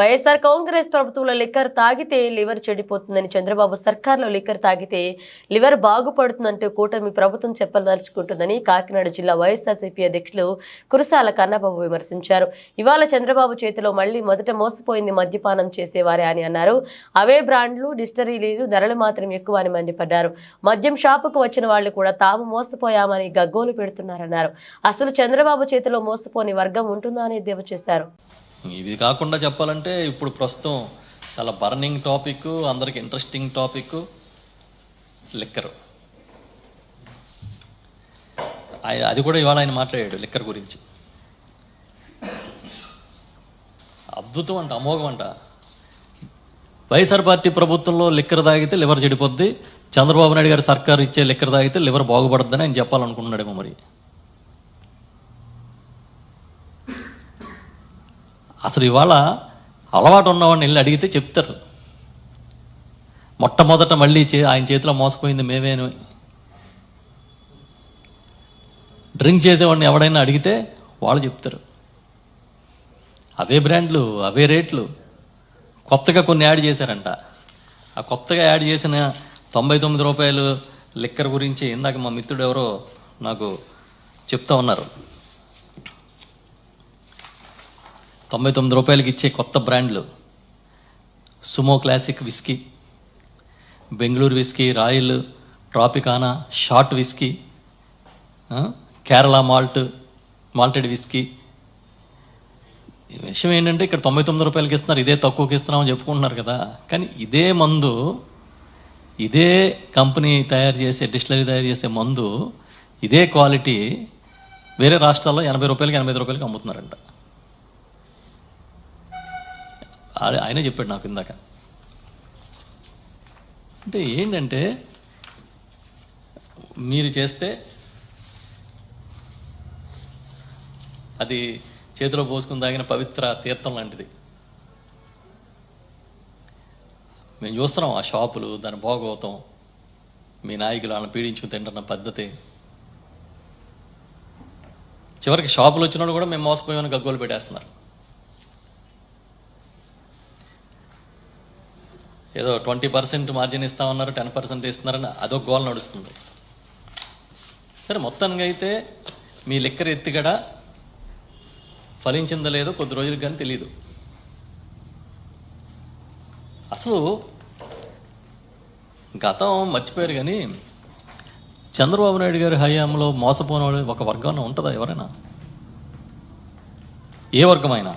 వైఎస్ఆర్ కాంగ్రెస్ ప్రభుత్వంలో లిక్కర్ తాగితే లివర్ చెడిపోతుందని చంద్రబాబు సర్కార్లో లిక్కర్ తాగితే లివర్ బాగుపడుతుందంటూ కూటమి ప్రభుత్వం చెప్పదలుచుకుంటుందని కాకినాడ జిల్లా వైఎస్ఆర్సీపీ అధ్యక్షులు కురసాల కన్నబాబు విమర్శించారు. ఇవాళ చంద్రబాబు చేతిలో మళ్ళీ మొదట మోసపోయింది మద్యపానం చేసేవారే అని అన్నారు. అవే బ్రాండ్లు డిస్టరీలు ధరలు మాత్రం ఎక్కువ అని మండిపడ్డారు. మద్యం షాపుకు వచ్చిన వాళ్ళు కూడా తాము మోసపోయామని గగ్గోలు పెడుతున్నారన్నారు. అసలు చంద్రబాబు చేతిలో మోసపోని వర్గం ఉంటుందా అని ఎద్దేవా చేశారు. ఇది కాకుండా చెప్పాలంటే ఇప్పుడు ప్రస్తుతం చాలా బర్నింగ్ టాపిక్ అందరికి ఇంట్రెస్టింగ్ టాపిక్ లిక్కర్ అది కూడా ఇవాళ ఆయన మాట్లాడాడు లిక్కర్ గురించి. అద్భుతం అంట అమోఘం అంట. వైఎస్ఆర్ పార్టీ ప్రభుత్వంలో లిక్కర్ తాగితే లివర్ చెడిపోద్ది. చంద్రబాబు నాయుడు గారి సర్కారు ఇచ్చే లిక్కర్ తాగితే లివర్ బాగుపడుద్దని ఆయన చెప్పాలనుకుంటున్నాడేమో మరి. అసలు ఇవాళ అలవాటు ఉన్నవాడిని వెళ్ళి అడిగితే చెప్తారు. మొట్టమొదట మళ్ళీ చే ఆయన చేతిలో మోసపోయింది మేమేను డ్రింక్ చేసేవాడిని ఎవడైనా అడిగితే వాళ్ళు చెప్తారు. అవే బ్రాండ్లు అవే రేట్లు. కొత్తగా కొన్ని యాడ్ చేశారంట. ఆ కొత్తగా యాడ్ చేసిన తొంభై తొమ్మిది రూపాయలు లిక్కర్ గురించి ఇందాక మా మిత్రుడు ఎవరో నాకు చెప్తా ఉన్నారు. తొంభై తొమ్మిది రూపాయలకి ఇచ్చే కొత్త బ్రాండ్లు. Sumo classic whisky Bengaluru whisky royal Tropicana short whisky Kerala malt malted whisky. ఈ విషయం ఏంటంటే ఇక్కడ తొంభై తొమ్మిది రూపాయలకి ఇస్తున్నారు ఇదే తక్కువకి ఇస్తున్నామని చెప్పుకుంటున్నారు కదా. కానీ ఇదే మందు ఇదే కంపెనీ తయారు చేసే డిస్టిలరీ తయారు చేసే మందు ఇదే క్వాలిటీ వేరే రాష్ట్రాల్లో ఎనభై రూపాయలకి ఎనభై రూపాయలకి అమ్ముతున్నారంట. ఆయనే చెప్పాడు నాకు ఇందాక. అంటే ఏంటంటే మీరు చేస్తే అది చేతిలో పోసుకుని తాగిన పవిత్ర తీర్థం లాంటిది. మేము చూస్తున్నాం ఆ షాపులు దాని భోగవతం మీ నాయకులు వాళ్ళని పీడించుకుని తింటున్న పద్ధతి. చివరికి షాపులు వచ్చిన వాళ్ళు కూడా మేము మోసపోయామని గగ్గోలు పెట్టేస్తున్నారు. ఏదో ట్వంటీ పర్సెంట్ మార్జిన్ ఇస్తామన్నారు టెన్ పర్సెంట్ ఇస్తున్నారని అదొక గోల్ నడుస్తుంది. సరే మొత్తానికి అయితే మీ లిక్కర్ ఎత్తిగడ ఫలించిందో లేదో కొద్ది రోజులకు కానీ తెలియదు అసలు గతం మర్చిపోయారు కానీ చంద్రబాబు నాయుడు గారి హయాంలో మోసపోయిన వాళ్ళు ఒక వర్గం ఉంటుందా ఎవరైనా? ఏ వర్గమైనా?